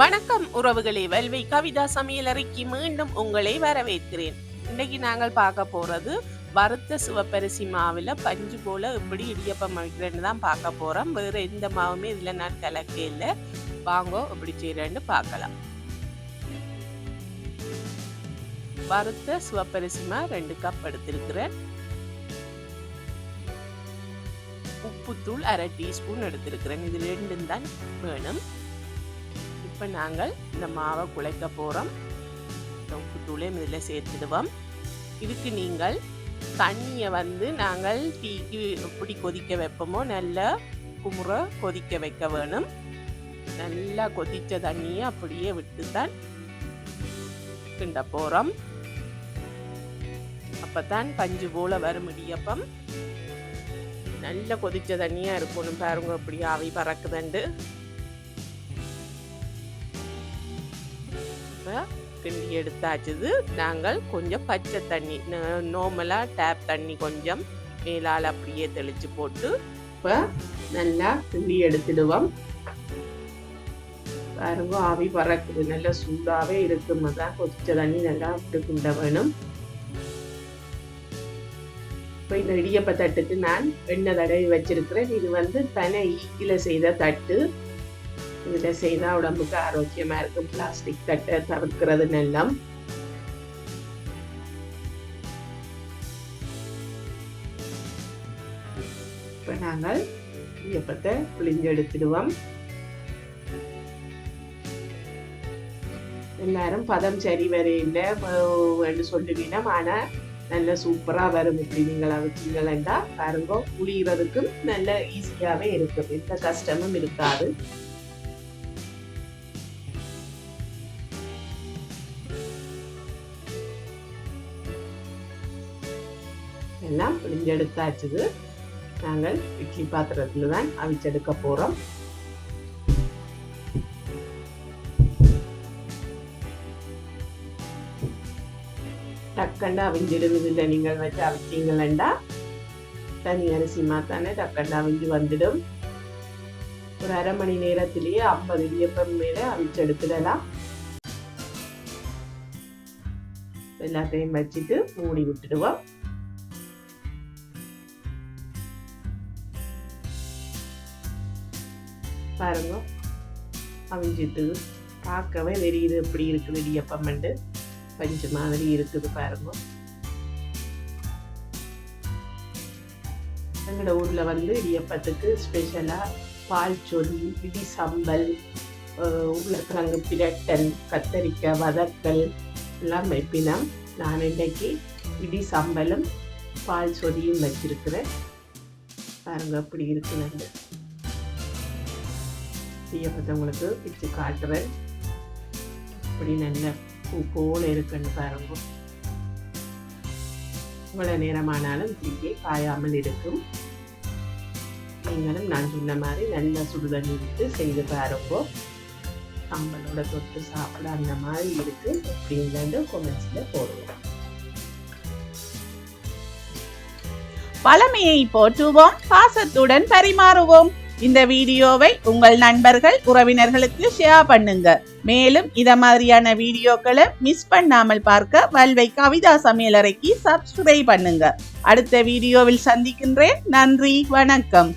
வணக்கம் உறவுகளே. வல்வை கவிதா சமையலறைக்கு மீண்டும் உங்களை வரவேற்கிறேன். இன்னைக்கு நாங்கள் பார்க்க போறது வறுத்த சிவப்பரிசி மாவில் பஞ்சு போல எப்படி இடியப்பம் வைக்கிறேன்னு தான் பார்க்க போறோம். வேற எந்த மாவுமே இதுல நான் கலக்க இல்லை. வாங்கோ எப்படி செய்யறேன்னு பார்க்கலாம். வறுத்த சிவப்பரிசி மா ரெண்டு கப் எடுத்திருக்கிறேன். உப்புத்தூள் அரை டீஸ்பூன் எடுத்திருக்கிறேன். இது ரெண்டும் தான் வேணும். இப்போ நாங்கள் இந்த மாவை குழைக்க போகிறோம் இந்த உப்புத்தூளையும் இதில் சேர்த்துடுவோம். இதுக்கு நீங்கள் தண்ணியை வந்து நாங்கள் டீக்கு எப்படி கொதிக்க வைப்போமோ நல்லா குமுற கொதிக்க வைக்க வேணும். நல்லா கொதித்த தண்ணியை அப்படியே விட்டு தான் கிண்ட போகிறோம் அப்போ தான் பஞ்சு போல வரும் இடியப்பம். நல்ல கொதிச்ச தண்ணியாக இருக்கணும் பாருங்க அப்படி ஆவி பறக்குதுண்டு. கிண்டி எடுத்தாச்சுது. நாங்கள் கொஞ்சம் பச்சை தண்ணி நார்மலாக டேப் தண்ணி கொஞ்சம் மேலால் அப்படியே தெளித்து போட்டு இப்போ நல்லா கிண்டி எடுத்துடுவோம். பாருங்க ஆவி பறக்குது. நல்லா சூடாகவே இருக்கும் தான் கொதிச்ச தண்ணி நல்லா விட்டு குண்ட வேணும். இப்போ இந்த இடியப்ப தட்டுக்கு நான் எண்ணெய் தடவி வச்சிருக்கிறேன். இது வந்து தன ஈக்கில செய்த தட்டு. இதை செய்தால் உடம்புக்கு ஆரோக்கியமாக இருக்கும் பிளாஸ்டிக் தட்டை தவிர்க்கிறது நல்லம் இப்போ நாங்கள் ஈயப்பத்தை புளிஞ்சு எடுத்துடுவோம் எல்லாரும் பதம் சரி வரையில என்று சொல்லுவீனம் ஆனால் நல்ல சூப்பராக வரும் இப்படி நீங்கள் அவிச்சிங்களா பாருங்க புளியறதுக்கும் நல்ல ஈஸியாகவே இருக்கும் எந்த கஷ்டமும் இருக்காது எல்லாம் பிழிஞ்செடுத்தாச்சுது நாங்கள் இட்லி பாத்திரத்தில் தான் அவிச்செடுக்க போகிறோம் டக்கண்டா அவிஞ்சிடுவதில்லை நீங்கள் வச்சு அவிச்சிங்களா தனி அரிசி மாத்தானே டக்கண்டா அவிஞ்சு வந்துடும். ஒரு அரை மணி நேரத்திலேயே ஐம்பது இடியப்பம் மேலே அவிச்செடுத்துடலாம். எல்லாத்தையும் வச்சுட்டு மூடி விட்டுடுவோம். பாருங்க. அவிஞ்சிட்டு பார்க்கவே தெரியுது எப்படி இருக்குது இடியப்பம்ண்டு பஞ்சு மாதிரி இருக்குது பாருங்க. எங்களோட ஊரில் வந்து இடியப்பத்துக்கு ஸ்பெஷலாக பால் சொல் இடி சம்பல் உருளைக்கிழங்கு பிரட்டல் கத்தரிக்காய் வதக்கல் எல்லாம் வைப்பினோம் நான். இன்றைக்கு இடி சம்பலும் பால் சொதியும் வச்சிருக்கிறேன். பாருங்க அப்படி இருக்குன்னு. செய்யப்பட்ட உங்களுக்கு பிச்சு காட்டுறேன். இப்படி நல்ல பூ போல் இருக்குன்னு பாருங்க. இவ்வளவு நேரமானாலும் இப்படியே காயாமல் இருக்கும். நீங்களும் நான் சொன்ன மாதிரி நல்ல சுடுதண்ணி விட்டு செய்து பாருங்க. சம்பளோட தொட்டு சாப்பிட அந்த மாதிரி இருக்கு. அப்படின்னு கொமெண்ட்ஸில் போடுவோம். பழமையை போற்றுவோம். பாசத்துடன் பரிமாறுவோம். இந்த வீடியோவை உங்கள் நண்பர்கள் உறவினர்களுக்கு ஷேர் பண்ணுங்க. மேலும் இத மாதிரியான வீடியோக்களை மிஸ் பண்ணாமல் பார்க்க வல்வை கவிதா சமையலறைக்கு சப்ஸ்கிரைப் பண்ணுங்க. அடுத்த வீடியோவில் சந்திக்கின்றேன். நன்றி வணக்கம்.